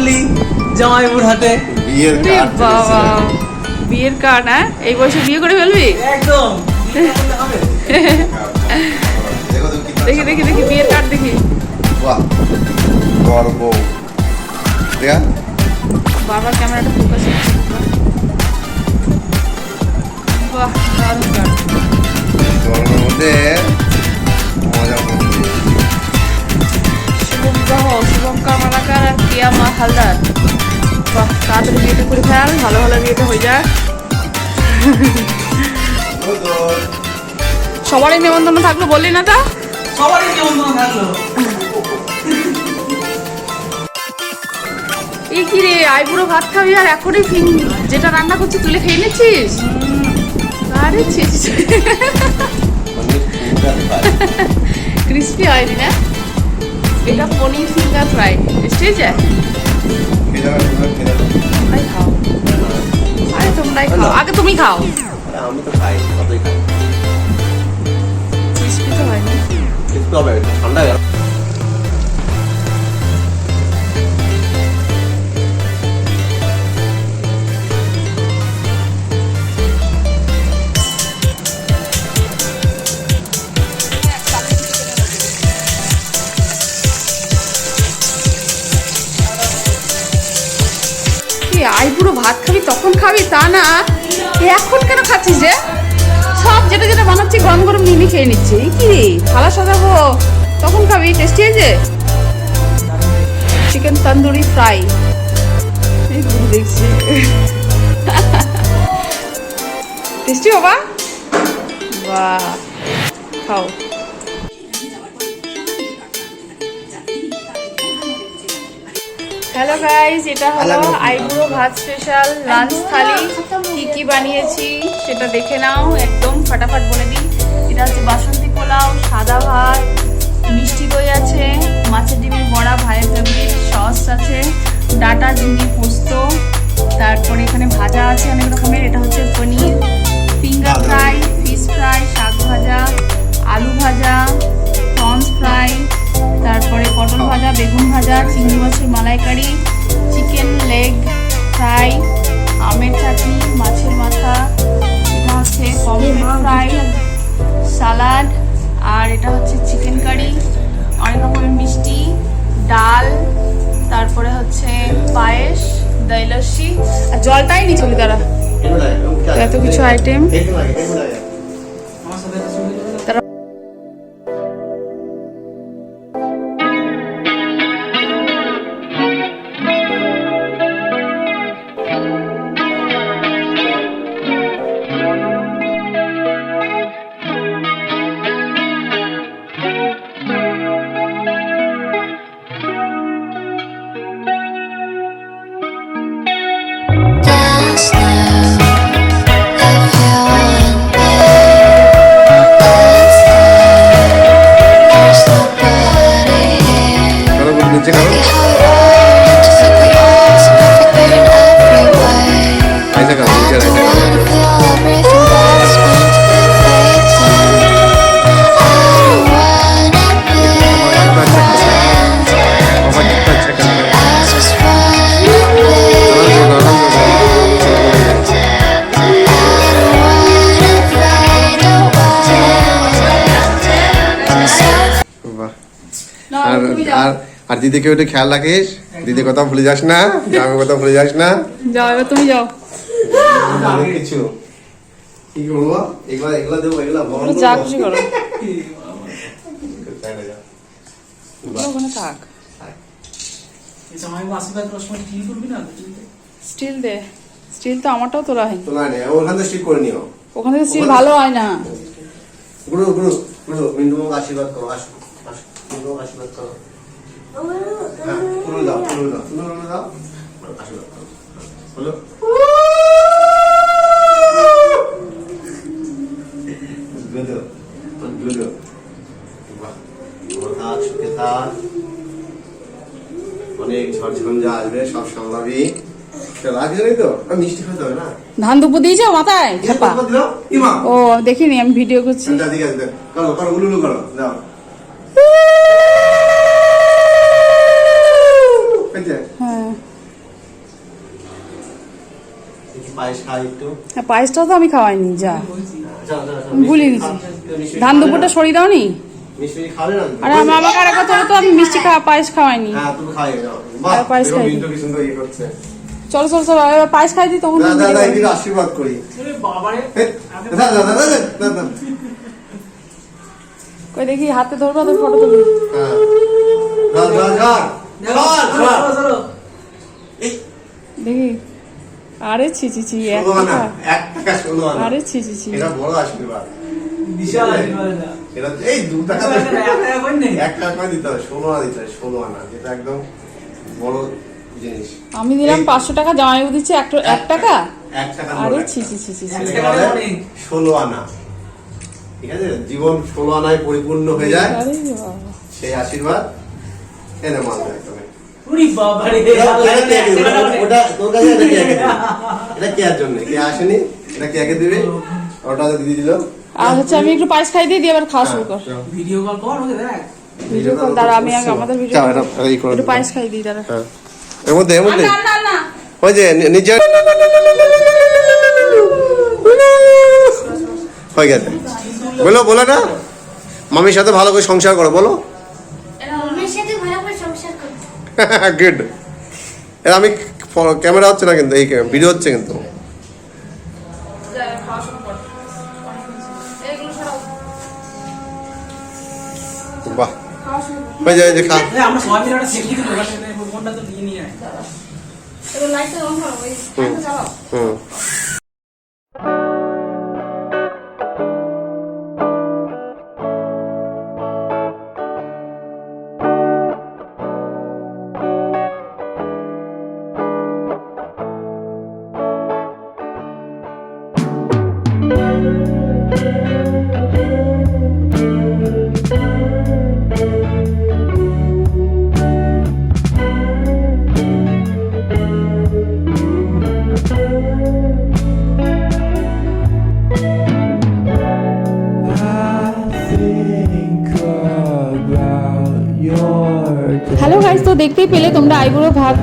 Only জামাইপুর হাতে। বিয়ের card বাবা। বিয়ের কার্ড হ্যাঁ? এই বয়সে বিয়ে করে ফেলবি? একদম। বিয়ে করলে হবে। দেখো দেখি দেখি বিয়ের কার্ড দেখি। বাহ দেখা বাবার ক্যামেরাটা ফোকাস বাহ দারুণ কার্ড হালদার। বাহ তাড়াতাড়ি বিয়েটা করে ফেল ভালো ভালো বিয়েটা হয়ে যাক। সবারই নেমন্তন্ন থাকল বললি না তা? সবারই নিমন্ত্রণ থাকল। এই কি রে আইবুড়ো ভাত খাবি আর এখনই ফিন যেটা রান্না করছি তুলে খেয়ে নিচ্ছিস? আরে ছি ক্রিস্পি হয়নি না? এটা পনির ফিঙ্গার ফ্রাই এসেছে? তোমরাই খাও আরে তোমরাই খাও আগে তুমি খাও আমি তো খাই কতই খাই ক্রিস্পি তো হয়নি কিন্তু হবে ঠান্ডা গেল কি আইবুড়ো ভাত খাবি, তখন খাবি, তা না। এখন কেন খাচ্ছিস রে? সব যেটা যেটা বানাচ্ছি, গরম গরম নিয়ে খেয়ে নিচ্ছি। কি থালা সাজাবো, তখন খাবি, টেস্টি হয়েছে? চিকেন তন্দুরি ফ্রাই দেখছি। টেস্টি বাবা? বাহ। খাও। হ্যালো গাইস এটা হলো আইব্রো ভাত স্পেশাল লাঞ্চ থালি। কি কি বানিয়েছি সেটা দেখে নাও একদম ফাটাফাট বলে দিই। এটা হচ্ছে বাসন্তী পোলাও সাদা ভাত মিষ্টি দই আছে মাছের ডিমের বড়া ভাইয়ের ফেভারিট সস আছে ডাটা ঝিঙে পোস্ত তারপরে এখানে ভাজা আছে অনেক রকমের। এটা হচ্ছে paneer finger fry fish fry শাক ভাজা আলু ভাজা প্রনস ফ্রাই তারপরে ভাজা বেগুন ভাজা চিংড়ি মাছের মালাইকারি চিকেন লেগ ফ্রাই আমের চাটনি মাছের মাথা এটা হচ্ছে পমফ্রেট ফ্রাই সালাড আর এটা হচ্ছে চিকেন কারি অনেক রকমের মিষ্টি ডাল তারপরে হচ্ছে পায়েস দই লস্যি আর জলটাই নি চলি তারা এত কিছু আইটেম আর আর আর দিদিকে একটু খেয়াল রাখিস। দিদি কথা ভুলে যাস না আমি কথা ভুলে যাস না। যাও এবার তুমি যাও। কিছু। কি করব এগুলা এগুলা দেবো এগুলা বরং যা খুশি করো। তাই না, যা। ওগুলো ওখানে থাক? Still they. স্টিল তো আমারটাও তোলা নেই ওখান থেকে ঠিক করে নিও। ওখান থেকে স্টিল ভালো হয় না। গুরু গুরু গুরু মিন্টু আশীর্বাদ করো আসো আসো আশীর্বাদ করো হ্যাঁ তুলে দাও তুলে দাও তুলে দাও আশীর্বাদ করো হলো গুড গুড বাহ থাক সুখে থাক অনেক ঝড় ঝঞ্ঝা আসবে সব সামলাবি লাগছে নেই তো আর মিষ্টি খেতে হবে না ধান দুপুর দিয়েছে মাথায় ও দেখিনি আমি ভিডিও করছি দাদিকে আসবে করো করো উলুলু করো যাও হয়েছে? হ্যাঁ একটু পায়েস খাই একটু। হ্যাঁ, পায়েসটাও তো আমি খাওয়াইনি যা। ভুলে গেছি। ধান দুপুরটা সরিয়ে দাও নি? মিষ্টি খাবে না? আরে আমার আমাকে কথা হলো তো আমি মিষ্টি খাওয়া পায়েস খাওয়াইনি। হ্যাঁ তুমি খাই যাও পায়েস খাই। কি সুন্দর ইয়ে করছে। চলো চলো চলো এবার পায়েস খাই দিই তখন দাদা দাদা এদিকে আশীর্বাদ করি। ওরে বাবারে এ, দাদা দাদা দাদা দাদা কই দেখি হাতে ধরবো তো ফটো তুলি। হ্যাঁ। দেখি। আরে ছি ছি ছি এক আনা টাকা। এক টাকা ষোলো আনা। আরে ছি ছি ছি। এটা বড় আশীর্বাদ। বিশাল আশীর্বাদ এটা। এই দু টাকা এক টাকা, এক নেই। এক টাকা দিতে হবে ষোলো আনা দিতে হবে ষোলো আনা। যেটা একদম বড় জিনিস। আমি দিলাম পাঁচশো টাকা জামাইবাবু দিচ্ছে এক এক টাকা। এক টাকা আরে ছি ছি ছি ছি। ষোলো আনা। ঠিক আছে? জীবন ষোলো আনায় পরিপূর্ণ হয়ে যায়। আরে বাবা। সেই আশীর্বাদ। এনে মানবে দিবে? টাকা ওটা তোর কাছে এটা কে এটা কে আর জন্য? কে আসেনি? এটা কে কে দিবে? ওটা তো দিয়ে দিল। আর হচ্ছে আমি একটু পায়েস খাই দিয়ে দিয়ে আবার খাওয়া শুরু কর। হ্যাঁ, ভিডিও কল কর ওকে দেখ। ভিডিও কল দাঁড়া আমি আগে আমাদের ভিডিও একটু পায়েস খাই দিই দাঁড়া। হ্যাঁ। এর মধ্যে এর মধ্যে। না না না ওই যে হয়ে গেছে। বলো বলো না। মামির সাথে ভালো করে সংসার করো বলো। গুড আমি ক্যামেরা হচ্ছে না কিন্তু এই ভিডিও হচ্ছে কিন্তু। বাহ। ভাই হয়ে যায় যে খা। এই আমরা সবাই মিলে একটা সেলফি তুলবো ফোনটা তো নিয়ে নিয়ে আয়। লাইটটা অন করো ওই হুম। দেখতেই পেলে তোমরা আইবুড়ো ভাত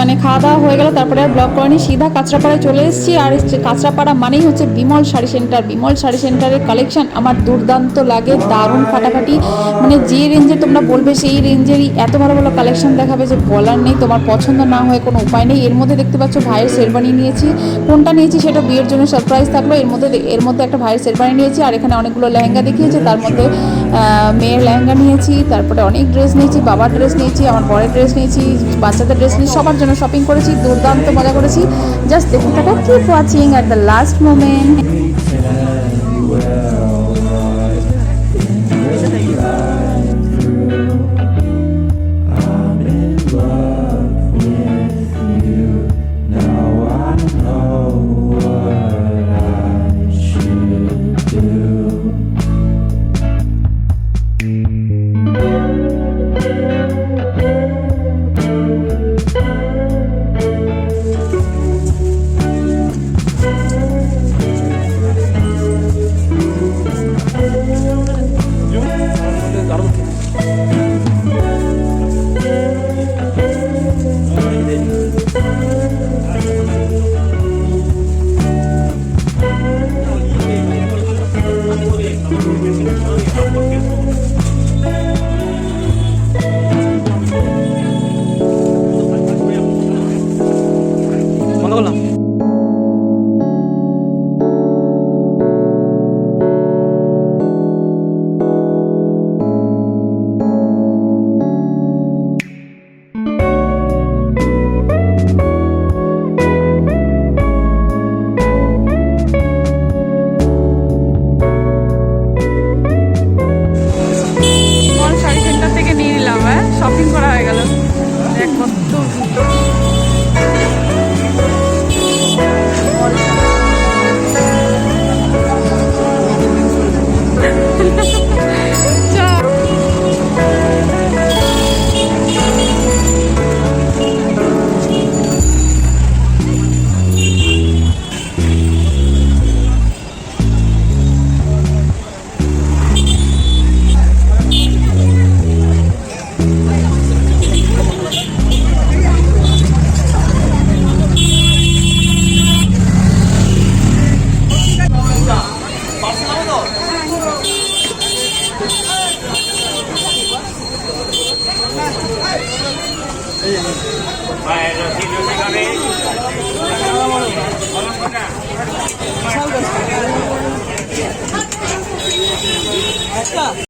মানে খাওয়া দাওয়া হয়ে গেল, তারপরে আর ব্লগ করেনি। সিধা কাঁচরাপাড়ায় চলে এসেছি, আর কাঁচরাপাড়া মানেই হচ্ছে বিমল শাড়ি সেন্টার বিমল শাড়ি সেন্টারের কালেকশন আমার দুর্দান্ত লাগে, দারুণ ফাটাফাটি। মানে যে রেঞ্জে তোমরা বলবে, সেই রেঞ্জেরই এত ভালো ভালো কালেকশন দেখাবে যে বলার নেই, তোমার পছন্দ না হয় কোনো উপায় নেই। এর মধ্যে দেখতে পাচ্ছ ভাইয়ের শেরবানি নিয়েছি। কোনটা নিয়েছি সেটা বিয়ের জন্য সারপ্রাইজ থাকল। এর মধ্যে এর মধ্যে একটা ভাইয়ের শেরবানি নিয়েছি, আর এখানে অনেকগুলো লেহেঙ্গা দেখিয়েছে। তার মধ্যে মেয়ের লেহেঙ্গা নিয়েছি, তারপরে অনেক ড্রেস নিয়েছি, বাবার ড্রেস নিয়েছি, আমার বরের ড্রেস নিয়েছি, বাচ্চাদের ড্রেস নিয়েছি সবার জন্য শপিং করেছি, দুর্দান্ত মজা করেছি। জাস্ট দেখুন টাকা keep watching at the last moment 够了。